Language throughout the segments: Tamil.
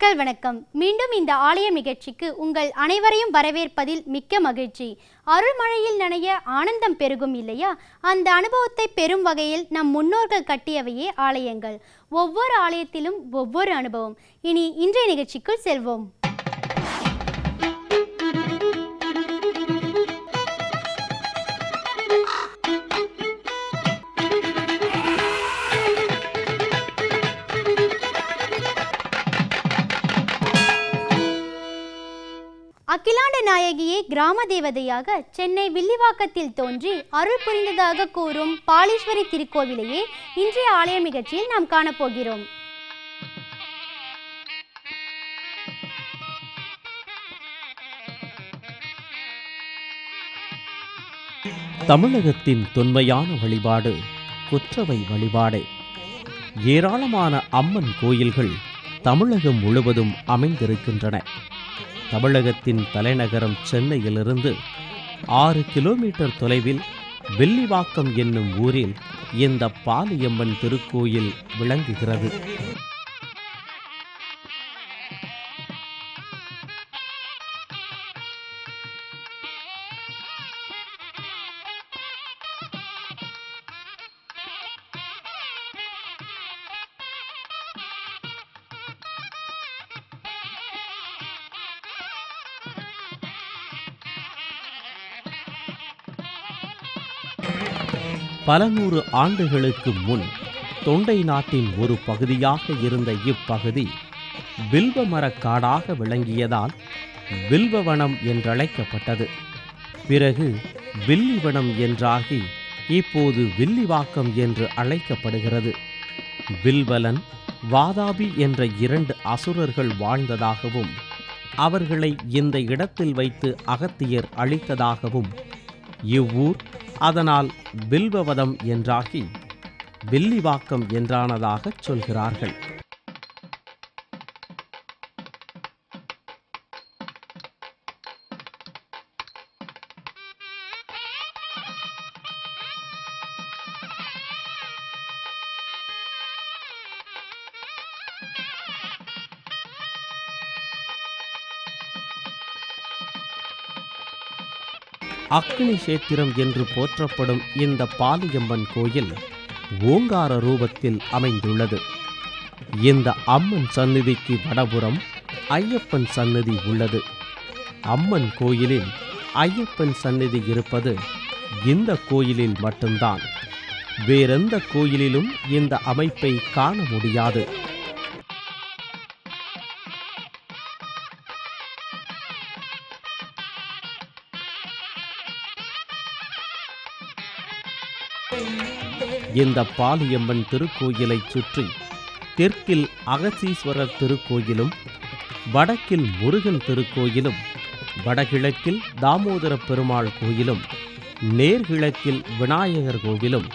மக்கள் வணக்கம். மீண்டும் இந்த ஆலயம் நிகழ்ச்சிக்கு உங்கள் அனைவரையும் வரவேற்பதில் மிக்க மகிழ்ச்சி. அருள்மழையில் நனைய ஆனந்தம் பெருகும் இல்லையா? அந்த அனுபவத்தை பெறும் வகையில் நம் முன்னோர்கள் கட்டியவையே ஆலயங்கள். ஒவ்வொரு ஆலயத்திலும் ஒவ்வொரு அனுபவம். இனி இன்றைய நிகழ்ச்சிக்குள் செல்வோம். அகிலாண்ட நாயகியே கிராம தேவதையாக சென்னை வில்லிவாக்கத்தில் தோன்றி அருள் புரிந்ததாக கூறும் பாலீஸ்வரி திருக்கோவிலையே இன்றைய ஆலய நிகழ்ச்சியில் நாம் காணப்போகிறோம். தமிழகத்தின் தொன்மையான வழிபாடு குற்றவை வழிபாடே. ஏராளமான அம்மன் கோயில்கள் தமிழகம் முழுவதும் அமைந்திருக்கின்றன. தமிழகத்தின் தலைநகரம் சென்னையிலிருந்து ஆறு கிலோமீட்டர் தொலைவில் வெள்ளிவாக்கம் என்னும் ஊரில் இந்த பாலியம்மன் திருக்கோயில் விளங்குகிறது. பல நூறு ஆண்டுகளுக்கு முன் தொண்டை நாட்டின் ஒரு பகுதியாக இருந்த இப்பகுதி வில்வ மரக்காடாக விளங்கியதால் வில்வவனம் என்றழைக்கப்பட்டது. பிறகு வில்லிவனம் என்றாகி இப்போது வில்லிவாக்கம் என்று அழைக்கப்படுகிறது. வில்வலன் வாதாபி என்ற இரண்டு அசுரர்கள் வாழ்ந்ததாகவும் அவர்களை இந்த இடத்தில் வைத்து அகத்தியர் அழித்ததாகவும் இவ்வூர் அதனால் வில்வவதம் என்றாகி வில்லிவாக்கம் என்றானதாகச் சொல்கிறார்கள். அக்னி சேத்திரம் என்று போற்றப்படும் இந்த பாலியம்மன் கோயில் ஓங்கார ரூபத்தில் அமைந்துள்ளது. இந்த அம்மன் சந்நிதிக்கு வடபுறம் ஐயப்பன் சந்நிதி உள்ளது. அம்மன் கோயிலில் ஐயப்பன் சந்நிதி இருப்பது இந்த கோயிலில் மட்டும்தான். வேறெந்த கோயிலிலும் இந்த அமைப்பை காண முடியாது. இந்த பாலியம்மன் திருக்கோயிலைச் சுற்றி தெற்கில் அகசீஸ்வரர் திருக்கோயிலும் வடக்கில் முருகன் திருக்கோயிலும் வடகிழக்கில் தாமோதர பெருமாள் கோயிலும் நேர்கிழக்கில் விநாயகர் கோவிலும்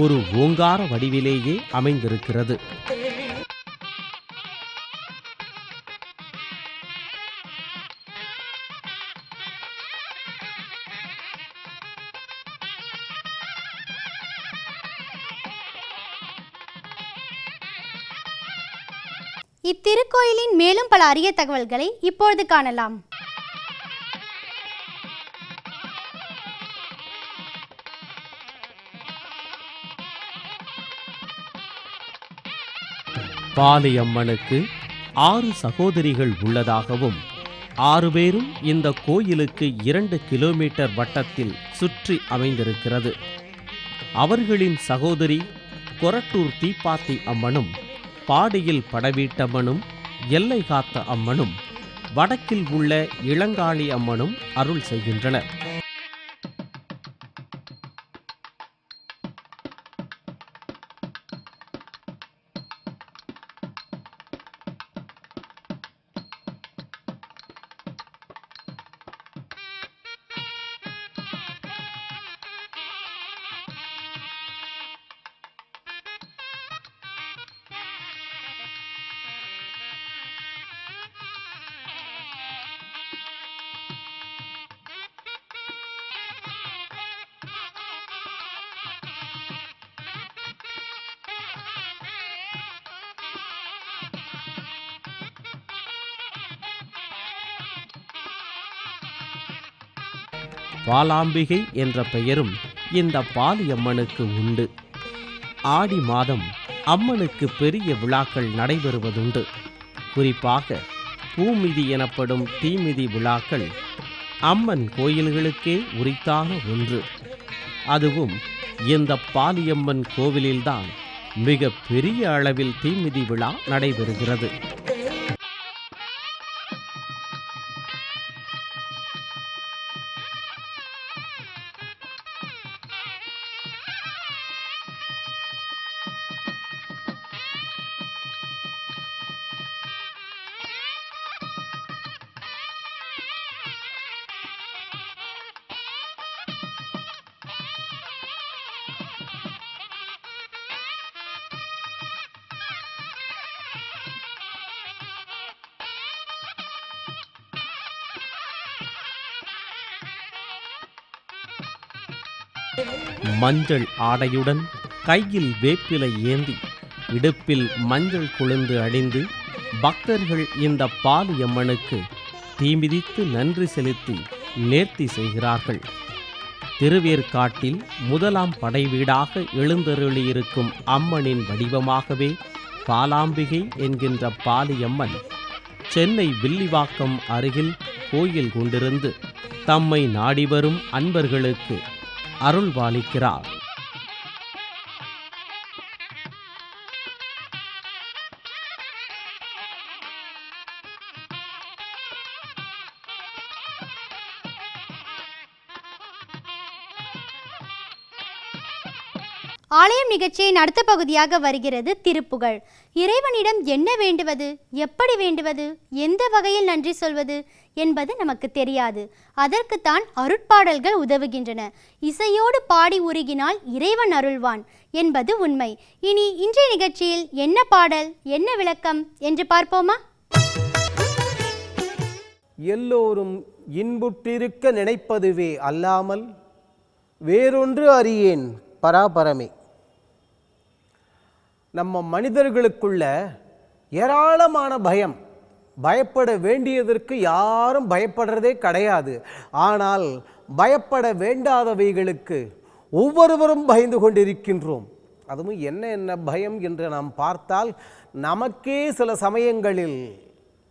ஒரு ஓங்கார வடிவிலேயே அமைந்திருக்கிறது. இத்திருக்கோயிலின் மேலும் பல அரிய தகவல்களை இப்பொழுது காணலாம். பாலியம்மனுக்கு ஆறு சகோதரிகள் உள்ளதாகவும் ஆறு பேரும் இந்த கோயிலுக்கு இரண்டு கிலோமீட்டர் வட்டத்தில் சுற்றி அமைந்திருக்கிறது. அவர்களின் சகோதரி கொரட்டூர் தீப்பாத்தி அம்மனும் பாடியில் படவீட்டம்மனும் எல்லை காத்த அம்மனும் வடக்கில் உள்ள இளங்காளி அம்மனும் அருள் செய்கின்றனர். பாலாம்பிகை என்ற பெயரும் இந்த பாலியம்மனுக்கு உண்டு. ஆடி மாதம் அம்மனுக்கு பெரிய விழாக்கள் நடைபெறுவதுண்டு. குறிப்பாக பூமிதி எனப்படும் தீமிதி விழாக்கள் அம்மன் கோயில்களுக்கே உரித்தான ஒன்று. அதுவும் இந்த பாலியம்மன் கோவிலில்தான் மிக பெரிய அளவில் தீமிதி விழா நடைபெறுகிறது. மஞ்சள் ஆடையுடன் கையில் வேப்பிலை ஏந்தி இடுப்பில் மஞ்சள் குளிர்ந்து அணிந்து பக்தர்கள் இந்த பாலியம்மனுக்கு தீமிதித்து நன்றி செலுத்தி நேர்த்தி செய்கிறார்கள். திருவேற்காட்டில் முதலாம் படைவீடாக எழுந்தருளியிருக்கும் அம்மனின் வடிவமாகவே பாலாம்பிகை என்கின்ற பாலியம்மன் சென்னை வில்லிவாக்கம் அருகில் கோயில் கொண்டிருந்து தம்மை நாடி வரும் அன்பர்களுக்கு அருள்பாலிக்கிறார் ஆலயம் நிகழ்ச்சியின் அடுத்த பகுதியாக வருகிறது திருப்புகழ். இறைவனிடம் என்ன வேண்டுவது எப்படி வேண்டுவது எந்த வகையில் நன்றி சொல்வது என்பது நமக்கு தெரியாது. அதற்குத்தான் அருட்பாடல்கள் உதவுகின்றன. இசையோடு பாடி உருகினால் இறைவன் அருள்வான் என்பது உண்மை. இனி இன்றைய நிகழ்ச்சியில் என்ன பாடல் என்ன விளக்கம் என்று பார்ப்போமா? எல்லோரும் இன்புற்றிருக்க நினைப்பதுவே அல்லாமல் வேறொன்று அறியேன் பராபரமே. நம்ம மனிதர்களுக்குள்ள ஏராளமான பயம். பயப்பட வேண்டியதற்கு யாரும் பயப்படுறதே கிடையாது. ஆனால் பயப்பட வேண்டாதவைகளுக்கு ஒவ்வொருவரும் பயந்து கொண்டிருக்கின்றோம். அதுவும் என்ன என்ன பயம் என்று நாம் பார்த்தால் நமக்கே சில சமயங்களில்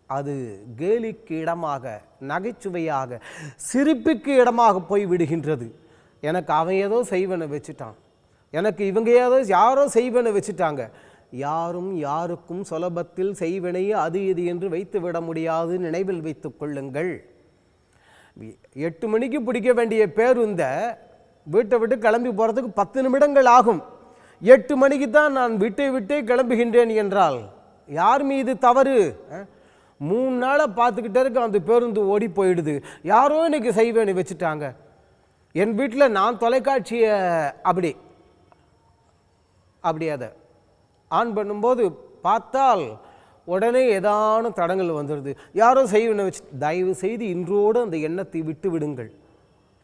அது கேலிக்கு இடமாக நகைச்சுவையாக சிரிப்புக்கு இடமாக போய் விடுகின்றது. எனக்கு அவன் ஏதோ செய்வனை வச்சுட்டான். எனக்கு இவங்க ஏதோ யாரோ செய்வனை வச்சுட்டாங்க. யாரும் யாருக்கும் சுலபத்தில் செய்வனை அது இது என்று வைத்து விட முடியாது நினைவில் வைத்துக் கொள்ளுங்கள். எட்டு மணிக்கு பிடிக்க வேண்டிய பேருந்த வீட்டை விட்டு கிளம்பி போகிறதுக்கு பத்து நிமிடங்கள் ஆகும். எட்டு மணிக்கு தான் நான் வீட்டை விட்டே கிளம்புகின்றேன் என்றால் யார் மீது தவறு? மூணு நாளாக பார்த்துக்கிட்டே இருக்க அந்த பேருந்து ஓடி போயிடுது. யாரோ இன்னைக்கு செய்வேன்னு வச்சுட்டாங்க. என் வீட்டில் நான் தொலைக்காட்சியை அப்படி அப்படி அதை ஆன் பண்ணும்போது பார்த்தால் உடனே ஏதான தடங்கள் வந்துடுது. யாரோ செய்வனை வச்சு தயவு செய்து இன்றோடு அந்த எண்ணத்தை விட்டு விடுங்கள்.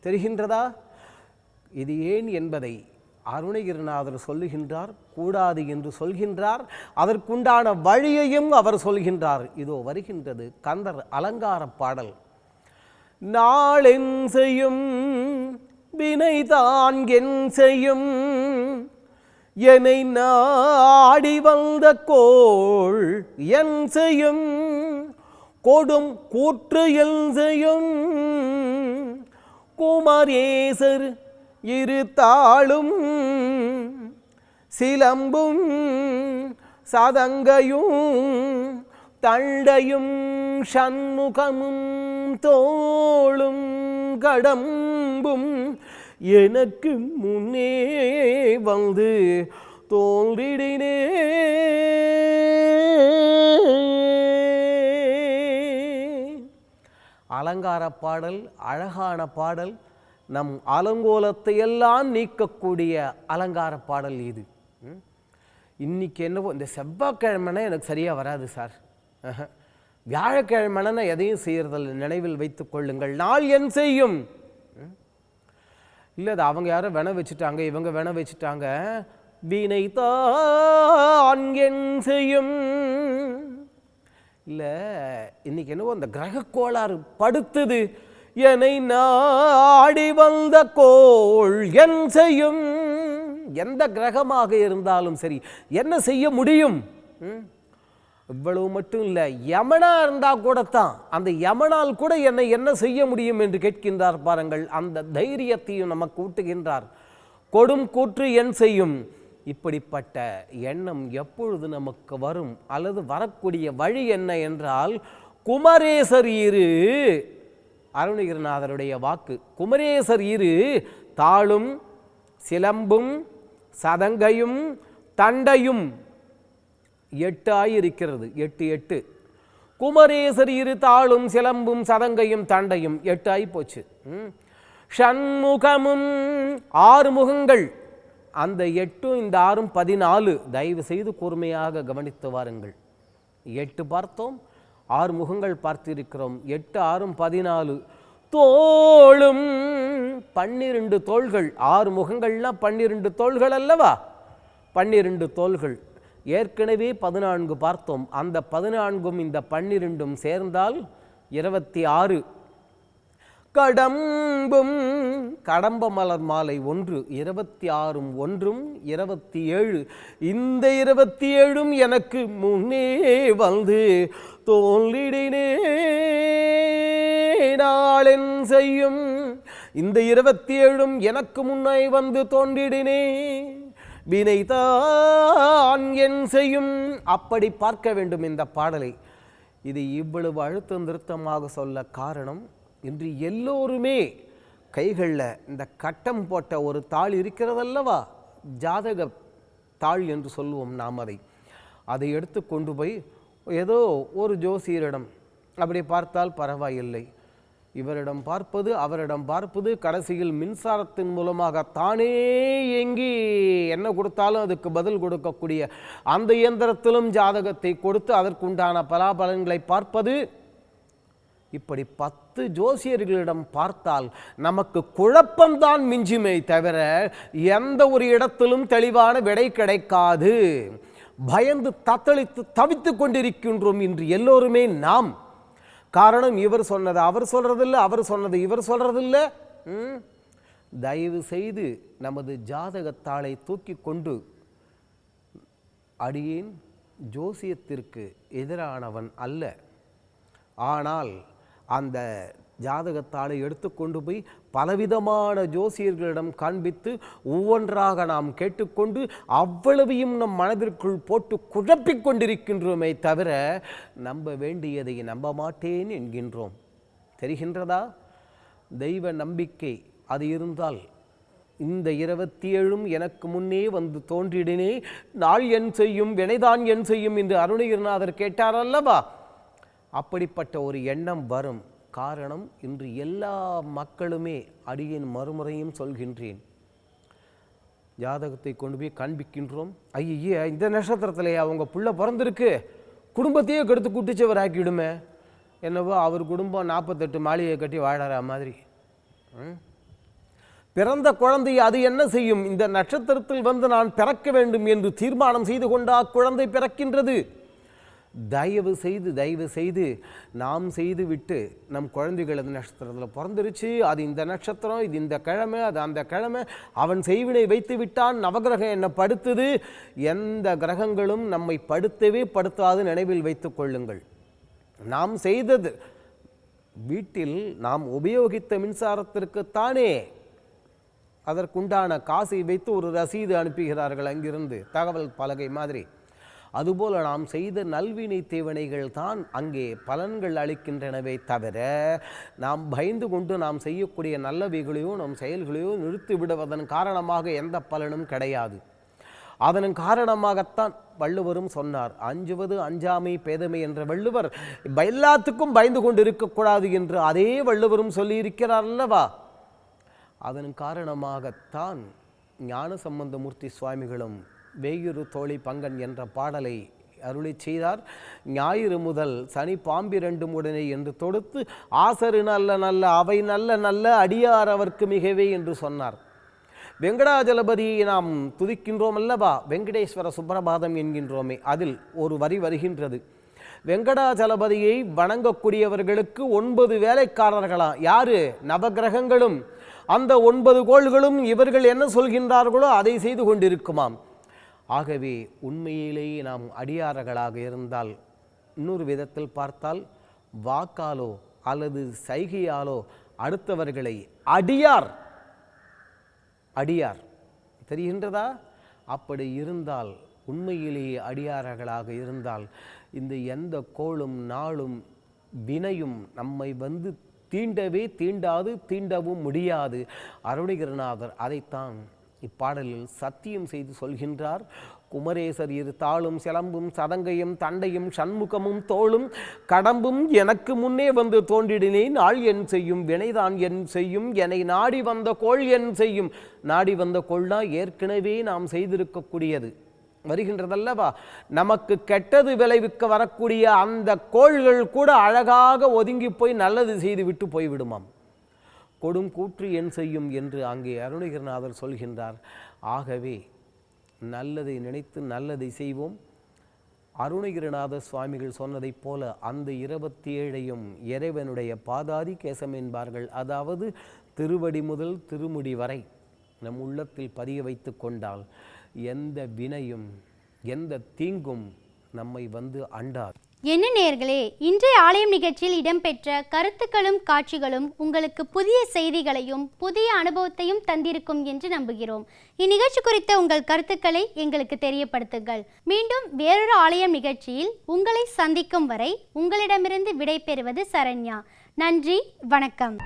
தெரிகின்றதா? இது ஏன் என்பதை அருணகிரிநாதர் சொல்லுகின்றார் கூடாது என்று சொல்கின்றார் அதற்குண்டான வழியையும் அவர் சொல்கின்றார். இதோ வருகின்றது கந்தர் அலங்கார பாடல். நாளென் செய்யும் வினைதான் என் செய்யும் என்னை நாடி வந்த கோள் என் செய்யும் கொடும் கூற்று எல் செய்யும். குமரேசர் இரு தாளும் சிலம்பும் சதங்கையும் தண்டையும் சண்முகமும் தோளும் கடம்பும் எனக்கு முன்னே வந்து தோன்றிடினே. அலங்கார பாடல் அழகான பாடல் நம் அலங்கோலத்தை எல்லாம் நீக்கக்கூடிய அலங்கார பாடல் இது. இன்னைக்கு என்னவோ இந்த செவ்வாய்க்கிழமைனா எனக்கு சரியாக வராது சார். ஆஹா. வியாழக்கிழமைனா எதையும் செய்கிறதில்லை நினைவில் வைத்துக் கொள்ளுங்கள். நாள் என் செய்யும். இல்லை அது அவங்க யாரும் வென வச்சுட்டாங்க இவங்க வேண வச்சுட்டாங்க. வீணை தான் செய்யும். இல்லை இன்னைக்கு என்னவோ அந்த கிரக கோளாறு படுத்துது. என்னை நாடி வந்த கோள் என் செய்யும். எந்த கிரகமாக இருந்தாலும் சரி என்ன செய்ய முடியும்? ம்? இவ்வளவு மட்டும் இல்லை யமனா இருந்தால் கூட தான் அந்த யமனால் கூட என்னை என்ன செய்ய முடியும் என்று கேட்கின்றார் பாருங்கள். அந்த தைரியத்தையும் நமக்கு கூட்டுகின்றார் கொடும் கூற்று என் செய்யும். இப்படிப்பட்ட எண்ணம் எப்பொழுது நமக்கு வரும்? அல்லது வரக்கூடிய வழி என்ன என்றால் குமரேசர் இரு. அருணகிரிநாதருடைய வாக்கு. குமரேசர் இரு தாளும் சிலம்பும் சதங்கையும் தண்டையும். எட்டாய் இருக்கிறது எட்டு எட்டு. குமரேசர் இரு தாளும் சிலம்பும் சதங்கையும் தண்டையும் எட்டாய் போச்சு ம். ஷண்முகமும் ஆறு முகங்கள். அந்த எட்டும் இந்த ஆறும் பதினாலு. தயவு செய்து கூர்மையாக கவனித்து வாருங்கள். எட்டு பார்த்தோம் ஆறு முகங்கள் பார்த்திருக்கிறோம். எட்டு ஆறும் பதினாலு. தோளும் பன்னிரண்டு தோள்கள். ஆறு முகங்கள்னா பன்னிரண்டு தோள்கள் அல்லவா? பன்னிரண்டு தோள்கள். ஏற்கனவே பதினான்கு பார்த்தோம். அந்த பதினான்கும் இந்த பன்னிரெண்டும் சேர்ந்தால் இருபத்தி ஆறு. கடம்பும் கடம்ப மலர் மாலை ஒன்று இருபத்தி ஆறும் ஒன்றும் இருபத்தி ஏழு. இந்த இருபத்தி ஏழும் எனக்கு முன்னே வந்து தோன்றிடினே. நாளென் செய்யும் இந்த இருபத்தி ஏழும் எனக்கு முன்னே வந்து தோன்றிடினே. வினைதான் என் செய்யும். அப்படி பார்க்க வேண்டும் இந்த பாடலை. இது இவ்வளவு அழுத்த நிறுத்தமாக சொல்ல காரணம் இன்று எல்லோருமே கைகளில் இந்த கட்டம் போட்ட ஒரு தாள் இருக்கிறதல்லவா? ஜாதக தாள் என்று சொல்லுவோம் நாம் அதை. அதை எடுத்து கொண்டு போய் ஏதோ ஒரு ஜோசியரிடம் அப்படி பார்த்தால் பரவாயில்லை. இவரிடம் பார்ப்பது அவரிடம் பார்ப்பது கடைசியில் மின்சாரத்தின் மூலமாக தானே எங்கி என்ன கொடுத்தாலும் அதுக்கு பதில் கொடுக்கக்கூடிய அந்த இயந்திரத்திலும் ஜாதகத்தை கொடுத்து அதற்குண்டான பலாபலன்களை பார்ப்பது இப்படி பத்து ஜோசியர்களிடம் பார்த்தால் நமக்கு குழப்பம்தான் மிஞ்சுமே தவிர எந்த ஒரு இடத்திலும் தெளிவான விடை கிடைக்காது. பயந்து தத்தளித்து தவித்து கொண்டிருக்கின்றோம் இன்று எல்லோருமே நாம். காரணம் இவர் சொன்னது அவர் சொல்கிறதில்ல அவர் சொன்னது இவர் சொல்கிறதில்ல ம்? தயவு செய்து நமது ஜாதகத்தாளை தூக்கி கொண்டு அடியேன் ஜோசியத்திற்கு எதிரானவன் அல்ல ஆனால் அந்த ஜாதகத்தாளை எடுத்துக்கொண்டு போய் பலவிதமான ஜோசியர்களிடம் காண்பித்து ஒவ்வொன்றாக நாம் கேட்டுக்கொண்டு அவ்வளவையும் நம் மனதிற்குள் போட்டு குழப்பிக் கொண்டிருக்கின்றோமே தவிர நம்ப வேண்டியதை நம்ப மாட்டேன் என்கின்றோம். தெரிகின்றதா? தெய்வ நம்பிக்கை அது இருந்தால் இந்த இருபத்தி ஏழும் எனக்கு முன்னே வந்து தோன்றிடினே நாள் என் செய்யும் வினைதான் என் செய்யும் என்று அருணகிரிநாதர் கேட்டார் அல்லவா? அப்படிப்பட்ட ஒரு எண்ணம் வரும். காரணம் இன்று எல்லா மக்களுமே அடியின் மறுமுறையும் சொல்கின்றேன். ஜாதகத்தை கொண்டு போய் காண்பிக்கின்றோம். ஐயே இந்த நட்சத்திரத்திலேயே அவங்க புள்ள பிறந்திருக்கு. குடும்பத்தையே கெடுத்து குட்டிச்சவர் ஆக்கிவிடுமே என்னவோ அவர் குடும்பம் நாற்பத்தெட்டு மாளிகை கட்டி வாழற மாதிரி. ம்? பிறந்த குழந்தை அது என்ன செய்யும்? இந்த நட்சத்திரத்தில் வந்து நான் பிறக்க வேண்டும் என்று தீர்மானம் செய்து கொண்டா குழந்தை பிறக்கின்றது. தயவு செய்து தயவு செய்து நாம் செய்து விட்டு நம் குழந்தைகள் அந்த நட்சத்திரத்தில் பிறந்துருச்சு. அது இந்த நட்சத்திரம் இது இந்த கிழமை அது அந்த கிழமை. அவன் செய்வினை வைத்து விட்டான் நவகிரகம் என்னை படுத்துது. எந்த கிரகங்களும் நம்மை படுத்தவே படுத்தாது நினைவில் வைத்து கொள்ளுங்கள். நாம் செய்தது வீட்டில் நாம் உபயோகித்த மின்சாரத்திற்குத்தானே அதற்குண்டான காசை வைத்து ஒரு ரசீது அனுப்புகிறார்கள் அங்கிருந்து. தகவல் பலகை மாதிரி. அதுபோல நாம் செய்த நல்வினை தேவனைகள் தான் அங்கே பலன்கள் அளிக்கின்றனவே தவிர நாம் பயந்து கொண்டு நாம் செய்யக்கூடிய நல்லவைகளையோ நம் செயல்களையோ நிறுத்தி விடுவதன் காரணமாக எந்த பலனும் கிடையாது. அதன் காரணமாகத்தான் வள்ளுவரும் சொன்னார் அஞ்சுவது அஞ்சாமை பேதமை என்ற வள்ளுவர் எல்லாத்துக்கும் பயந்து கொண்டு இருக்கக்கூடாது என்று அதே வள்ளுவரும் சொல்லியிருக்கிறார் அல்லவா? அதன் காரணமாகத்தான் ஞான சம்பந்தமூர்த்தி சுவாமிகளும் வேயுரு தோழி பங்கன் என்ற பாடலை அருளி செய்தார். ஞாயிறு முதல் சனி பாம்பிரண்டும் உடனே என்று தொடுத்து ஆசரு நல்ல நல்ல அவை நல்ல நல்ல அடியார் அவர்க்கு மிகவே என்று சொன்னார். வெங்கடாஜலபதியை நாம் துதிக்கின்றோம் அல்லவா? வெங்கடேஸ்வர சுப்பிரபாதம் என்கின்றோமே அதில் ஒரு வரி வருகின்றது. வெங்கடாஜலபதியை வணங்கக்கூடியவர்களுக்கு ஒன்பது வேலைக்காரர்களாம் யாரு? நவகிரகங்களும் அந்த ஒன்பது கோள்களும் இவர்கள் என்ன சொல்கின்றார்களோ அதை செய்து கொண்டிருக்குமாம். ஆகவே உண்மையிலேயே நாம் அடியார்களாக இருந்தால் இன்னொரு விதத்தில் பார்த்தால் வாக்காலோ அல்லது சைகையாலோ அடுத்தவர்களை அடியார் அடியார். தெரிகின்றதா? அப்படி இருந்தால் உண்மையிலேயே அடியார்களாக இருந்தால் இந்த எந்த கோளும் நாளும் வினையும் நம்மை வந்து தீண்டவே தீண்டாது தீண்டவும் முடியாது. அருணகிரிநாதர் அதைத்தான் இப்பாடலில் சத்தியம் செய்து சொல்கின்றார். குமரேசர் இரு தாளும் சிலம்பும் சதங்கையும் தண்டையும் சண்முகமும் தோளும் கடம்பும் எனக்கு முன்னே வந்து தோன்றிடினேன். நாள் என் செய்யும் வினைதான் என் செய்யும். என்னை நாடி வந்த கோள் என் செய்யும். நாடி வந்த கோள்னா ஏற்கனவே நாம் செய்திருக்கக்கூடியது. வருகின்றதல்லவா? நமக்கு கெட்டது விளைவிக்க வரக்கூடிய அந்த கோள்கள் கூட அழகாக ஒதுங்கி போய் நல்லது செய்து விட்டு போய்விடுமாம். கொடும் கூற்று என் செய்யும் என்று அங்கே அருணகிரிநாதர் சொல்கின்றார். ஆகவே நல்லதை நினைத்து நல்லதை செய்வோம். அருணகிரிநாத சுவாமிகள் சொன்னதைப் போல அந்த இருபத்தி ஏழையும் இறைவனுடைய பாதாதி கேசம் என்பார்கள். அதாவது திருவடி முதல் திருமுடி வரை நம் உள்ளத்தில் பதிய வைத்து கொண்டால் எந்த வினையும் எந்த தீங்கும் நம்மை வந்து அண்டார் என்ன நேர்களே இன்றைய ஆலயம் நிகழ்ச்சியில் இடம்பெற்ற கருத்துக்களும் காட்சிகளும் உங்களுக்கு புதிய செய்திகளையும் புதிய அனுபவத்தையும் தந்திருக்கும் என்று நம்புகிறோம். இந்நிகழ்ச்சி குறித்த உங்கள் கருத்துக்களை எங்களுக்கு தெரியப்படுத்துங்கள். மீண்டும் வேறொரு ஆலயம் நிகழ்ச்சியில் உங்களை சந்திக்கும் வரை உங்களிடமிருந்து விடை பெறுவது சரண்யா. நன்றி வணக்கம்.